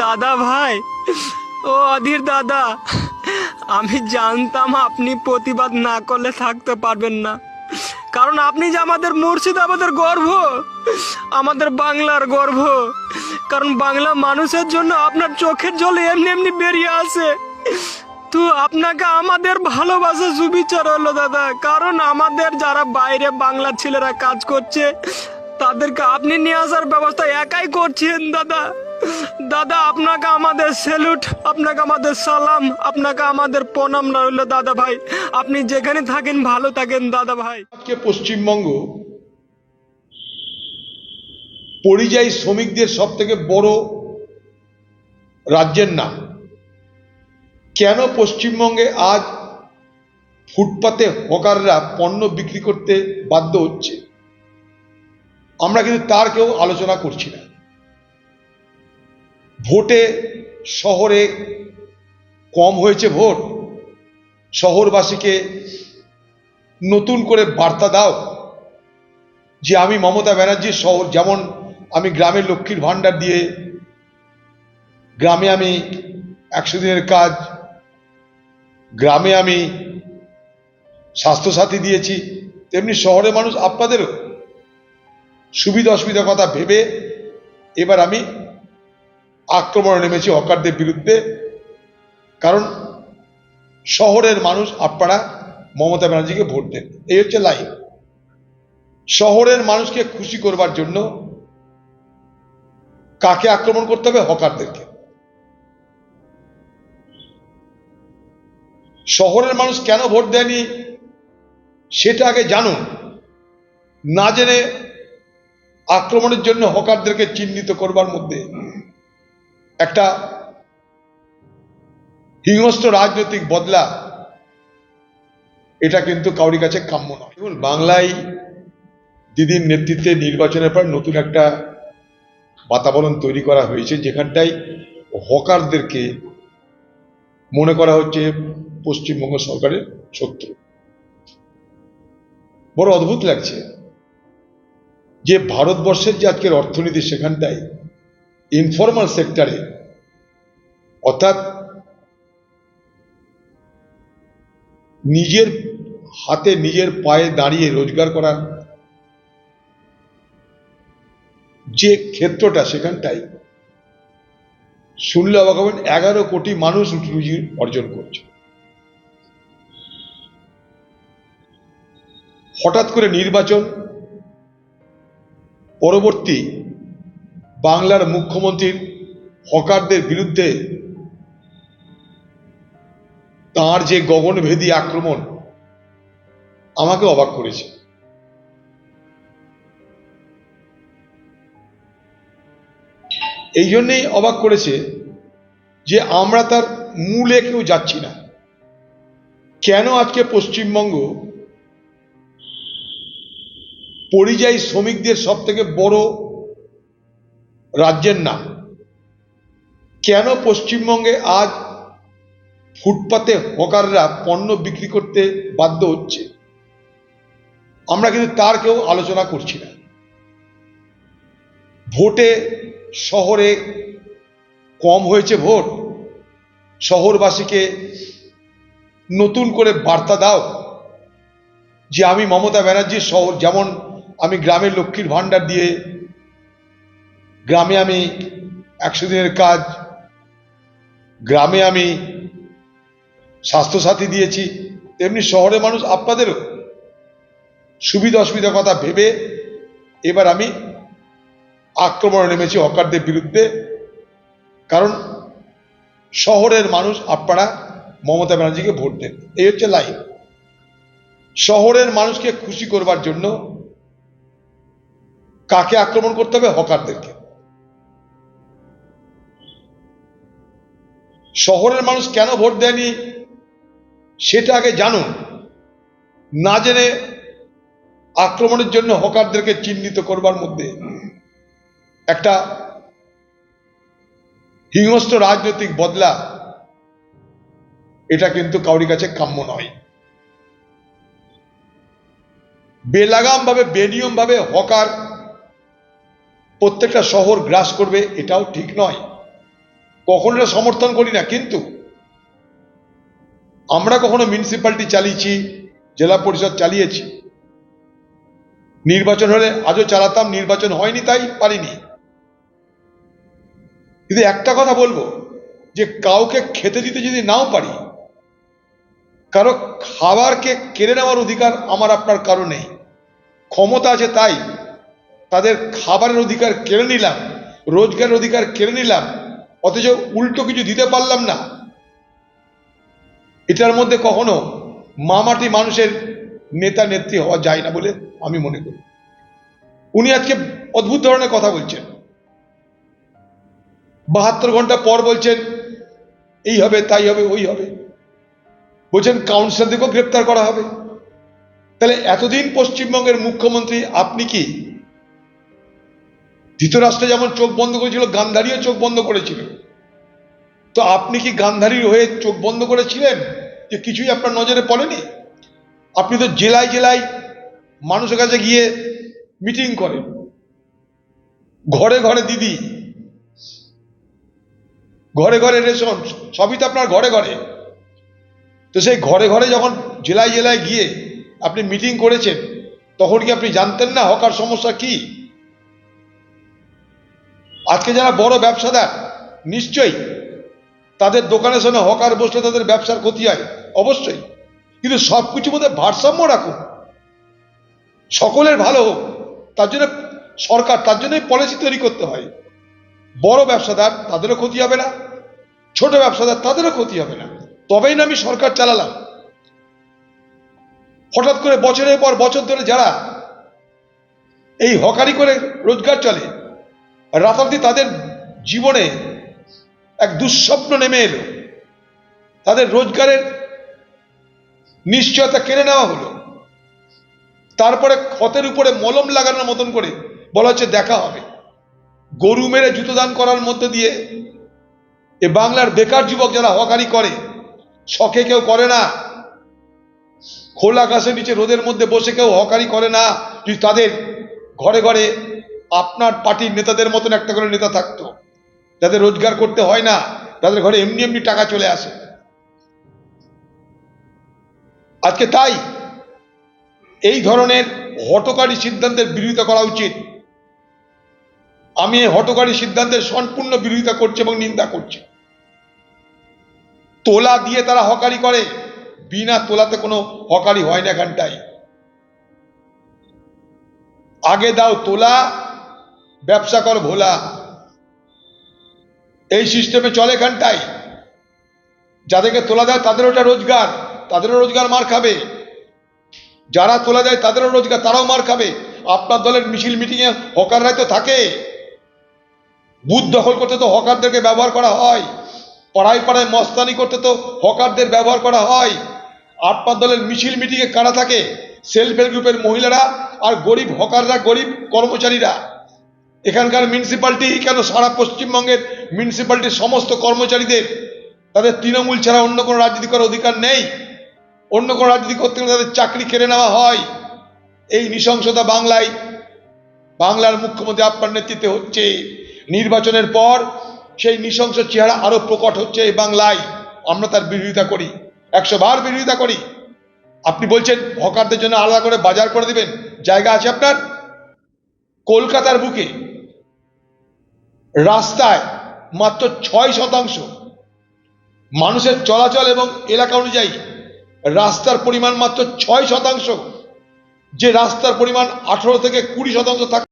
দাদা ভাই, ও অধীর দাদা, আমি জানতাম আপনি প্রতিবাদ না করলে থাকতে পারবেন না। কারণ আপনি যে আমাদের মুর্শিদাবাদের গর্ব আমাদের বাংলার গর্ব কারণ বাংলা মানুষের জন্য আপনার চোখের জল এমনি এমনি বেরিয়ে আসে। তো আপনাকে আমাদের ভালোবাসা সুবিচার হলো, দাদা। কারণ আমাদের যারা বাইরে বাংলার ছেলেরা কাজ করছে তাদেরকে আপনি নিয়ে আসার ব্যবস্থা একাই করছেন, দাদা। দাদা, আপনাকে আমাদের স্যালুট আপনাকে আমাদের সালাম, আপনাকে আমাদের প্রণাম রইল দাদা ভাই, আপনি যেখানে থাকেন, ভালো থাকেন, দাদা ভাই। আজকে পশ্চিমবঙ্গ পরিযায়ী শ্রমিকদের সব থেকে বড় রাজ্যের নাম। কেন পশ্চিমবঙ্গে আজ ফুটপাতে হকাররা পণ্য বিক্রি করতে বাধ্য হচ্ছে? আমরা কিন্তু তার কেউ আলোচনা করছি না। ভোটে শহরে কম হয়েছে ভোট, শহরবাসীকে নতুন করে বার্তা দাও যে আমি মমতা ব্যানার্জির শহর, যেমন আমি গ্রামের লক্ষ্মীর ভাণ্ডার দিয়ে গ্রামে আমি একশো দিনের কাজ, গ্রামে আমি স্বাস্থ্যসাথী দিয়েছি, তেমনি শহরের মানুষ আপনাদেরও। সুবিধা অসুবিধার কথা ভেবে এবার আমি আক্রমণে নেমেছি হকারদের বিরুদ্ধে। কারণ শহরের মানুষ আপনারা মমতা ব্যানার্জিকে ভোট দেন। এই হচ্ছে লাইন শহরের মানুষকে খুশি করবার জন্য কাকে আক্রমণ করতে হবে? হকারদেরকে। শহরের মানুষ কেন ভোট দেয়নি? সেটা আগে জানুন। না জেনে আক্রমণের জন্য হকারদেরকে চিহ্নিত করবার মধ্যে একটা হিংস্র রাজনৈতিক বদলা, এটা কিন্তু কাউরি কাছে কাম্য নয়। বাংলায় দিদির নেতৃত্বে নির্বাচনের পর নতুন একটা বাতাবরণ তৈরি করা হয়েছে, যেখানটায় হকারদেরকে মনে করা হচ্ছে পশ্চিমবঙ্গ সরকারের শত্রু। বড় অদ্ভুত লাগছে। যে ভারতবর্ষের যে আজকের অর্থনীতি সেখানটায় ইনফর্মাল সেক্টরে অর্থাৎ নিজের হাতে নিজের পায়ে দাঁড়িয়ে রোজগার করার যে ক্ষেত্রটা সেখানটাই শুনলে অবাক হবেন, এগারো কোটি মানুষ রুজি অর্জন করছে। হঠাৎ করে নির্বাচন পরবর্তী বাংলার মুখ্যমন্ত্রীর হকারদের বিরুদ্ধে তার যে গগনভেদী আক্রমণ আমাকে অবাক করেছে। এই জন্যেই অবাক করেছে যে আমরা তার মূলে কেউ যাচ্ছি না। কেন আজকে পশ্চিমবঙ্গ পরিযায়ী শ্রমিকদের সব থেকে বড় রাজ্যের নাম। কেন পশ্চিমবঙ্গে আজ ফুটপাতে হকাররা পণ্য বিক্রি করতে বাধ্য হচ্ছে? আমরা কিন্তু তার কেউ আলোচনা করছি না। ভোটে শহরে কম হয়েছে ভোট। শহরবাসীকে নতুন করে বার্তা দাও যে আমি মমতা ব্যানার্জির শহর যেমন আমি গ্রামের লক্ষ্মীর ভাণ্ডার দিয়ে গ্রামে আমি একশো দিনের কাজ, গ্রামে আমি স্বাস্থ্যসাথী দিয়েছি, তেমনি শহরের মানুষ আপনাদেরও সুবিধা অসুবিধার কথা ভেবে এবার আমি আক্রমণে নেমেছি হকারদের বিরুদ্ধে। কারণ শহরের মানুষ আপনারা মমতা ব্যানার্জিকে ভোট দেন। এই হচ্ছে লাইন শহরের মানুষকে খুশি করবার জন্য কাকে আক্রমণ করতে হবে? হকারদেরকে। শহরের মানুষ কেন ভোট দেয়নি? সেটা আগে জানুন। না জেনে আক্রমণের জন্য হকারদেরকে চিহ্নিত করবার মধ্যে একটা হিংস্র রাজনৈতিক বদলা, এটা কিন্তু কাউরি কাছে কাম্য নয়। বেলাগাম ভাবে বেনিয়ম ভাবে হকার প্রত্যেকটা শহর গ্রাস করবে, এটাও ঠিক নয়। কখনো এটা সমর্থন করি না, কিন্তু আমরা কখনো মিউনিসিপ্যালিটি চালিয়েছি, জেলা পরিষদ চালিয়েছি। নির্বাচন হলে আজও চালাতাম, নির্বাচন হয়নি তাই পারিনি। কিন্তু একটা কথা বলব, যে কাউকে খেতে দিতে যদি নাও পারি, কারও খাবারকে কেড়ে নেওয়ার অধিকার আমার আপনার কারও নেই। ক্ষমতা আছে তাই। তাদের খাবারের অধিকার কেড়ে নিলাম, রোজগারের অধিকার কেড়ে নিলাম, অথচ উল্টো কিছু দিতে পারলাম না। এটার মধ্যে কখনো মামাটি মানুষের নেতা, নেত্রী হওয়া যায় না বলে আমি মনে করি। উনি আজকে অদ্ভুত ধরনের কথা বলছেন। বাহাত্তর ঘণ্টা পর বলছেন, এই হবে, তাই হবে, ওই হবে। বলছেন, কাউন্সিলরদেরকেও গ্রেপ্তার করা হবে। তাহলে এতদিন পশ্চিমবঙ্গের মুখ্যমন্ত্রী, আপনি কি ধৃতরাষ্ট্রে যেমন চোখ বন্ধ করেছিল, গান্ধারীও চোখ বন্ধ করেছিল। তো আপনি কি গান্ধারী হয়ে চোখ বন্ধ করেছিলেন? যে কিছুই আপনার নজরে পড়েনি? আপনি তো জেলায় জেলায় মানুষের কাছে গিয়ে মিটিং করেন। ঘরে ঘরে দিদি, ঘরে ঘরে রেশন, সবই তো আপনার ঘরে ঘরে। তো সেই ঘরে ঘরে যখন জেলায় জেলায় গিয়ে আপনি মিটিং করেছেন, তখন কি আপনি জানতেন না হকার সমস্যা কি? আজকে যারা বড় ব্যবসাদার, নিশ্চয়ই তাদের দোকানের সামনে হকার বসলে তাদের ব্যবসার ক্ষতি হয়, অবশ্যই। কিন্তু সব কিছুর মধ্যে ভারসাম্য রাখুন। সকলের ভালো হোক, তার জন্য সরকার, তার জন্যই পলিসি তৈরি করতে হয়। বড় ব্যবসাদার, তাদেরও ক্ষতি হবে না। ছোট ব্যবসাদার, তাদেরও ক্ষতি হবে না। তবেই না আমি সরকার চালালাম। হঠাৎ করে বছরের পর বছর ধরে যারা এই হকারি করে রোজগার চলে রাতারাতি তাদের জীবনে এক দুঃস্বপ্ন নেমে এলো। তাদের রোজগারের নিশ্চয়তা কেড়ে নেওয়া হলো। তারপরে ক্ষতের উপরে মলম লাগানোর মতন করে বলা হচ্ছে দেখা হবে। গরু মেরে জুতো দান করার মধ্যে দিয়ে এ বাংলার বেকার যুবক যারা হকারি করে, শখে কেউ করে না, খোলা আকাশের নিচে রোদের মধ্যে বসে কেউ হকারি করে না, যদি তাদের ঘরে ঘরে আপনার পার্টির নেতাদের মতন একটা করে নেতা থাকতো। যাদের রোজগার করতে হয় না, তাদের ঘরে এমনি এমনি টাকা চলে আসে। আজকে তাই এই ধরনের হটকারী সিদ্ধান্তের বিরোধিতা করা উচিত। আমি এই হটকারী সিদ্ধান্তের সম্পূর্ণ বিরোধিতা করছি এবং নিন্দা করছি। তোলা দিয়ে তারা হকারি করে, বিনা তোলাতে কোনো হকারি হয় না এখানটায়। আগে দাও তোলা ব্যবসা কর ভোলা। এই সিস্টেমে চলে এখানটায়। যাদেরকে তোলা দেয় তাদের ওটা রোজগার, তাদেরও রোজগার মার খাবে। যারা তোলা দেয় তাদেরও রোজগার, তারাও মার খাবে। আপনার দলের মিছিল মিটিংয়ে হকাররাই তো থাকে। বুথ দখল করতে তো হকারদেরকে ব্যবহার করা হয়। পাড়ায় পাড়ায় মস্তানি করতে তো হকারদের ব্যবহার করা হয়। আপনার দলের মিছিল মিটিংয়ে কারা থাকে? সেলফ হেল্প গ্রুপের মহিলারা আর গরিব হকাররা, গরিব কর্মচারীরা। এখানকার মিউনিসিপ্যালিটি কেন সারা পশ্চিমবঙ্গের মিউনিসিপ্যালিটির সমস্ত কর্মচারীদের, তাদের তৃণমূল ছাড়া অন্য কোনো রাজনীতি করার অধিকার নেই? অন্য কোনো রাজনীতি করতে গেলে তাদের চাকরি কেড়ে নেওয়া হয়? এই নৃশংসতা বাংলায়, বাংলার মুখ্যমন্ত্রী আপনার নেতৃত্বে হচ্ছে। নির্বাচনের পর সেই নৃশংস চেহারা আরও প্রকট হচ্ছে এই বাংলায়। আমরা তার বিরোধিতা করি। একশো বার বিরোধিতা করি। আপনি বলছেন হকারদের জন্য আলাদা করে বাজার করে দিবেন। জায়গা আছে আপনার? কলকাতার বুকে। রাস্তায় মাত্র ছয় শতাংশ মানুষের চলাচল এবং এলাকা অনুযায়ী রাস্তার পরিমাণ মাত্র ছয় শতাংশ। যে রাস্তার পরিমাণ আঠারো থেকে কুড়ি শতাংশ থাকে